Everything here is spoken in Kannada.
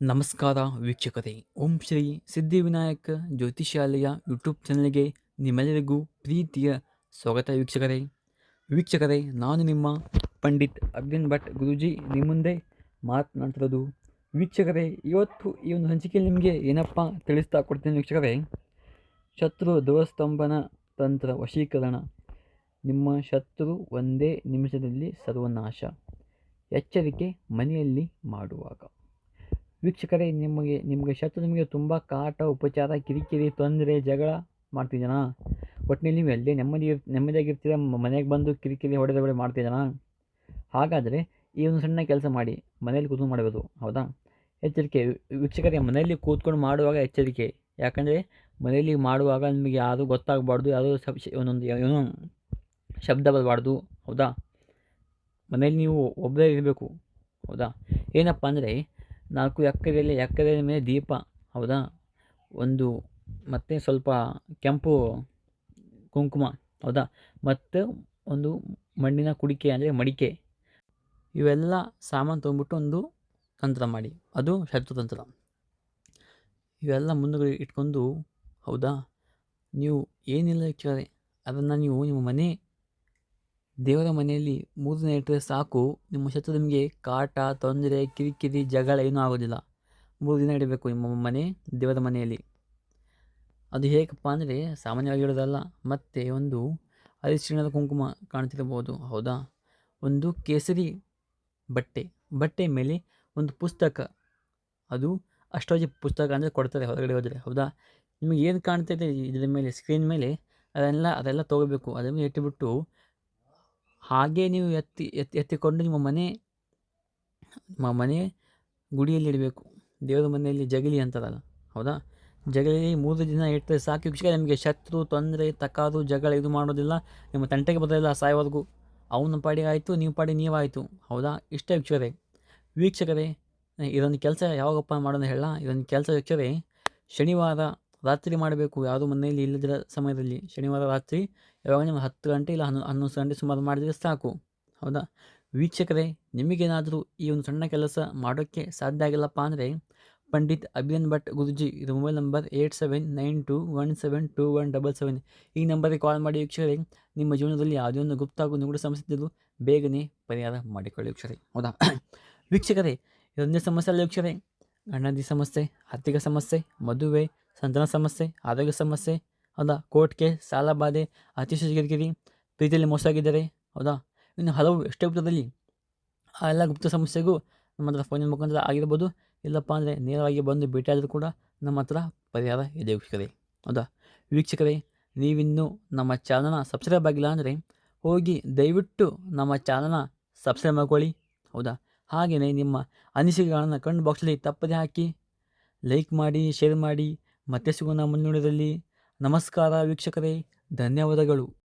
ನಮಸ್ಕಾರ ವೀಕ್ಷಕರೇ. ಓಂ ಶ್ರೀ ಸಿದ್ಧಿವಿನಾಯಕ ಜ್ಯೋತಿಷಾಲಯ ಯೂಟ್ಯೂಬ್ ಚಾನಲ್ಗೆ ನಿಮ್ಮೆಲ್ಲರಿಗೂ ಪ್ರೀತಿಯ ಸ್ವಾಗತ ವೀಕ್ಷಕರೇ. ವೀಕ್ಷಕರೇ, ನಾನು ನಿಮ್ಮ ಪಂಡಿತ್ ಅರ್ಜುನ್ ಭಟ್ ಗುರುಜಿ ನಿಮ್ಮ ಮುಂದೆ ಮಾತನಾಡ್ತಿರೋದು. ವೀಕ್ಷಕರೇ, ಇವತ್ತು ಈ ಒಂದು ಹಂಚಿಕೆಯಲ್ಲಿ ನಿಮಗೆ ಏನಪ್ಪ ತಿಳಿಸ್ತಾ ಕೊಡ್ತೀನಿ ವೀಕ್ಷಕರೇ. ಶತ್ರು ಧ್ವಸ್ತಂಭನ ತಂತ್ರ ವಶೀಕರಣ. ನಿಮ್ಮ ಶತ್ರು ಒಂದೇ ನಿಮಿಷದಲ್ಲಿ ಸರ್ವನಾಶ. ಎಚ್ಚರಿಕೆ ಮನೆಯಲ್ಲಿ ಮಾಡುವಾಗ. ವೀಕ್ಷಕರೇ, ನಿಮಗೆ ನಿಮಗೆ ಶತ್ರು ನಿಮಗೆ ತುಂಬ ಕಾಟ, ಉಪಚಾರ, ಕಿರಿಕಿರಿ, ತೊಂದರೆ, ಜಗಳ ಮಾಡ್ತಿದ್ದಾನಾ? ಒಟ್ಟಿನಲ್ಲಿ ನೀವು ಎಲ್ಲೇ ನೆಮ್ಮದಿ ನೆಮ್ಮದಿಯಾಗಿರ್ತೀರ ಮನೆಗೆ ಬಂದು ಕಿರಿಕಿರಿ ಹೊಡೆದ ಹೊಡೆ ಮಾಡ್ತಿದ್ದಾನ? ಹಾಗಾದರೆ ಈ ಒಂದು ಸಣ್ಣ ಕೆಲಸ ಮಾಡಿ, ಮನೆಯಲ್ಲಿ ಕೂತ್ಕೊಂಡು ಮಾಡಬಹುದು ಹೌದಾ? ಎಚ್ಚರಿಕೆ, ವೀಕ್ಷಕರೇ, ಮನೆಯಲ್ಲಿ ಕೂತ್ಕೊಂಡು ಮಾಡುವಾಗ ಎಚ್ಚರಿಕೆ. ಯಾಕಂದರೆ, ಮನೆಯಲ್ಲಿ ಮಾಡುವಾಗ ನಿಮಗೆ ಯಾರು ಗೊತ್ತಾಗಬಾರ್ದು ಯಾರು ಸಬ್ ಒಂದೊಂದು ಏನೋ ಶಬ್ದ ಬರಬಾರ್ದು, ಹೌದಾ? ಮನೆಯಲ್ಲಿ ನೀವು ಒಬ್ಬರೇ ಇರಬೇಕು, ಹೌದಾ? ಏನಪ್ಪ ಅಂದರೆ ನಾಲ್ಕು ಎಕ್ಕರೆಯಲ್ಲಿ ಎಕ್ಕರೆ ಮೇಲೆ ದೀಪ. ಹೌದಾ? ಒಂದು ಮತ್ತು ಸ್ವಲ್ಪ ಕೆಂಪು ಕುಂಕುಮ. ಹೌದಾ? ಮತ್ತು ಒಂದು ಮಣ್ಣಿನ ಕುಡಿಕೆ ಅಂದರೆ ಮಡಿಕೆ. ಇವೆಲ್ಲ ಸಾಮಾನು ತೊಗೊಂಡ್ಬಿಟ್ಟು ಒಂದು ತಂತ್ರ ಮಾಡಿ. ಅದು ಶತ್ರುತಂತ್ರ. ಇವೆಲ್ಲ ಮುಂದುಗಡೆ ಇಟ್ಕೊಂಡು, ಹೌದಾ? ನೀವು ಏನಿಲ್ಲ ಕೇಳಿ ಅದನ್ನು ನೀವು ನಿಮ್ಮ ಮನೆ ದೇವರ ಮನೆಯಲ್ಲಿ ಮೂರು ದಿನ ಇಟ್ಟರೆ ಸಾಕು. ನಿಮ್ಮ ಶತ್ರು ನಿಮಗೆ ಕಾಟ, ತೊಂದರೆ, ಕಿರಿಕಿರಿ, ಜಗಳ ಏನೂ ಆಗೋದಿಲ್ಲ. ಮೂರು ದಿನ ಇಡಬೇಕು ನಿಮ್ಮ ಮನೆ, ದೇವರ ಮನೆಯಲ್ಲಿ. ಅದು ಹೇಗಪ್ಪ ಅಂದರೆ ಸಾಮಾನ್ಯವಾಗಿ ಇಡೋದಲ್ಲ ಮತ್ತು ಒಂದು ಅರಿಶಿಣದ ಕುಂಕುಮ ಕಾಣ್ತಿರಬಹುದು, ಹೌದಾ? ಒಂದು ಕೇಸರಿ ಬಟ್ಟೆ ಬಟ್ಟೆ ಮೇಲೆ ಒಂದು ಪುಸ್ತಕ. ಅದು ಅಷ್ಟೋಜಿ ಪುಸ್ತಕ ಅಂದರೆ ಕೊಡ್ತಾರೆ ಹೊರಗಡೆ ಹೋದರೆ, ಹೌದಾ? ನಿಮಗೆ ಏನು ಕಾಣ್ತಾ ಇದೆ ಇದರ ಮೇಲೆ ಸ್ಕ್ರೀನ್ ಮೇಲೆ, ಅದೆಲ್ಲ ಅದೆಲ್ಲ ತೊಗೋಬೇಕು. ಅದನ್ನು ಇಟ್ಟುಬಿಟ್ಟು ಹಾಗೇ ನೀವು ಎತ್ತಿ ಎತ್ತಿ, ಎತ್ತಿಕೊಂಡು ನಿಮ್ಮ ಮನೆ ನಿಮ್ಮ ಮನೆ ಗುಡಿಯಲ್ಲಿ ಇಡಬೇಕು. ದೇವರ ಮನೆಯಲ್ಲಿ ಜಗಲಿ ಅಂತಾರಲ್ಲ, ಹೌದಾ? ಜಗಲಿ ಮೂರು ದಿನ ಇಟ್ಟರೆ ಸಾಕು. ವೀಕ್ಷಕ ನಿಮಗೆ ಶತ್ರು, ತೊಂದರೆ, ತಕಾದು, ಜಗಳ ಇದು ಮಾಡೋದಿಲ್ಲ. ನಿಮ್ಮ ತಂಟೆಗೆ ಬರೋದಿಲ್ಲ ಸಾಯೋವರೆಗೂ ಅವನ ಪಾಡಿ ಆಯಿತು, ನೀವು ಪಾಡಿ ನೀವಾಯಿತು, ಹೌದಾ? ಇಷ್ಟೇ ವೀಕ್ಷಕರೇ. ವೀಕ್ಷಕರೇ, ಇದೊಂದು ಕೆಲಸ ಯಾವಾಗಪ್ಪ ಮಾಡೋದು ಹೇಳ ಇದೊಂದು ಕೆಲಸ ವೀಕ್ಷರೇ ಶನಿವಾರ ರಾತ್ರಿ ಮಾಡಬೇಕು. ಯಾವುದು ಮನೆಯಲ್ಲಿ ಇಲ್ಲದ ಸಮಯದಲ್ಲಿ. ಶನಿವಾರ ರಾತ್ರಿ ಯಾವಾಗ ನೀವು ಹತ್ತು ಗಂಟೆ ಇಲ್ಲ ಹನ್ನೊಂದು ಹನ್ನೊಂದು ಗಂಟೆ ಸುಮಾರು ಮಾಡಿದರೆ ಸಾಕು. ಹೌದಾ? ವೀಕ್ಷಕರೇ, ನಿಮಗೇನಾದರೂ ಈ ಒಂದು ಸಣ್ಣ ಕೆಲಸ ಮಾಡೋಕ್ಕೆ ಸಾಧ್ಯ ಆಗಿಲ್ಲಪ್ಪ ಅಂದರೆ ಪಂಡಿತ್ ಅಭಿಯನ್ ಭಟ್ ಗುರುಜಿ, ಇದು mobile number eight seven nine two one seven two one double seven. ಈ ನಂಬರಿಗೆ ಕಾಲ್ ಮಾಡಿ ವೀಕ್ಷಕರೇ, ನಿಮ್ಮ ಜೀವನದಲ್ಲಿ ಯಾವುದೇ ಒಂದು ಗುಪ್ತ ಹಾಗೂ ನಿಗೂಢ ಸಮಸ್ಯೆ ಇದ್ದರೂ ಬೇಗನೆ ಪರಿಹಾರ ಮಾಡಿಕೊಳ್ಳಿ ವೀಕ್ಷಕರೇ. ಹೌದಾ? ವೀಕ್ಷಕರೇ, ಇದೊಂದೇ ಸಮಸ್ಯೆ ಅಲ್ಲ ವೀಕ್ಷಕರೇ. ಗಂಡಂದಿ ಸಮಸ್ಯೆ, ಆರ್ಥಿಕ ಸಮಸ್ಯೆ, ಮದುವೆ, ಸಂತಾನ ಸಮಸ್ಯೆ, ಆರೋಗ್ಯ ಸಮಸ್ಯೆ, ಹೌದಾ? ಕೋರ್ಟ್ಗೆ ಸಾಲ ಬಾಧೆ ಅತಿಶಯ ಗಿರಿಗಿರಿ ಪ್ರೀತಿಯಲ್ಲಿ ಮೋಸ ಆಗಿದ್ದಾರೆ, ಹೌದಾ? ಇನ್ನು ಹಲವು ಎಷ್ಟೇ ಗುಪ್ತದಲ್ಲಿ ಆ ಎಲ್ಲ ಗುಪ್ತ ಸಮಸ್ಯೆಗೂ ನಮ್ಮ ಹತ್ರ ಫೋನಿನ ಮುಖಾಂತರ ಆಗಿರ್ಬೋದು. ಇಲ್ಲಪ್ಪ ಅಂದರೆ ನೇರವಾಗಿ ಬಂದು ಭೇಟಿಯಾದರೂ ಕೂಡ ನಮ್ಮ ಹತ್ರ ಪರಿಹಾರ ಇದೆ ವೀಕ್ಷಕರೇ, ಹೌದಾ? ವೀಕ್ಷಕರೇ, ನೀವಿನ್ನೂ ನಮ್ಮ ಚಾನಲ್ನ ಸಬ್ಸ್ಕ್ರೈಬ್ ಆಗಿಲ್ಲ ಅಂದರೆ ಹೋಗಿ ದಯವಿಟ್ಟು ನಮ್ಮ ಚಾನಲ್ನ ಸಬ್ಸ್ಕ್ರೈಬ್ ಮಾಡ್ಕೊಳ್ಳಿ, ಹೌದಾ? ಹಾಗೆಯೇ ನಿಮ್ಮ ಅನಿಸಿಕೆಗಳನ್ನು ಕಣ್ಣು ಬಾಕ್ಸಲ್ಲಿ ತಪ್ಪದೆ ಹಾಕಿ, ಲೈಕ್ ಮಾಡಿ, ಶೇರ್ ಮಾಡಿ, ಮತ್ತೆ ಸಿಗೋಣ ಮುನ್ನುಡಿದಲ್ಲಿ ನಮಸ್ಕಾರ ವೀಕ್ಷಕರೇ, ಧನ್ಯವಾದಗಳು.